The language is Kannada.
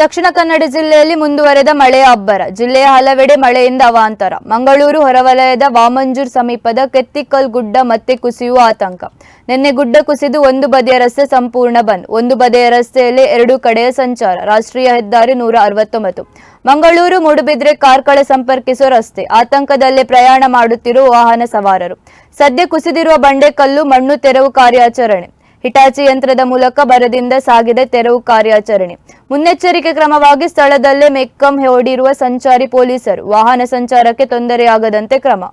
ದಕ್ಷಿಣ ಕನ್ನಡ ಜಿಲ್ಲೆಯಲ್ಲಿ ಮುಂದುವರೆದ ಮಳೆಯ ಅಬ್ಬರ. ಜಿಲ್ಲೆಯ ಹಲವೆಡೆ ಮಳೆಯಿಂದ ಅವಾಂತರ. ಮಂಗಳೂರು ಹೊರವಲಯದ ವಾಮಂಜೂರ್ ಸಮೀಪದ ಕೆತ್ತಿಕಲ್ ಗುಡ್ಡ ಮತ್ತೆ ಕುಸಿಯುವ ಆತಂಕ. ನಿನ್ನೆ ಗುಡ್ಡ ಕುಸಿದು ಒಂದು ಬದಿಯ ರಸ್ತೆ ಸಂಪೂರ್ಣ ಬಂದ್. ಒಂದು ಬದಿಯ ರಸ್ತೆಯಲ್ಲಿ ಎರಡು ಕಡೆಯ ಸಂಚಾರ. ರಾಷ್ಟ್ರೀಯ ಹೆದ್ದಾರಿ ನೂರ ಅರವತ್ತೊಂಬತ್ತು. ಮಂಗಳೂರು ಮೂಡುಬಿದ್ರೆ ಕಾರ್ಕಳ ಸಂಪರ್ಕಿಸುವ ರಸ್ತೆ. ಆತಂಕದಲ್ಲೇ ಪ್ರಯಾಣ ಮಾಡುತ್ತಿರುವ ವಾಹನ ಸವಾರರು. ಸದ್ಯ ಕುಸಿದಿರುವ ಬಂಡೆಕಲ್ಲು ಮಣ್ಣು ತೆರವು ಕಾರ್ಯಾಚರಣೆ. ಹಿಟಾಚಿ ಯಂತ್ರದ ಮೂಲಕ ಬರದಿಂದ ಸಾಗಿದೆ ತೆರವು ಕಾರ್ಯಾಚರಣೆ. ಮುನ್ನೆಚ್ಚರಿಕೆ ಕ್ರಮವಾಗಿ ಸ್ಥಳದಲ್ಲೇ ಮೆಕ್ಕಂ ಹೊಡಿರುವ ಸಂಚಾರಿ ಪೊಲೀಸರು ವಾಹನ ಸಂಚಾರಕ್ಕೆ ತೊಂದರೆಯಾಗದಂತೆ ಕ್ರಮ.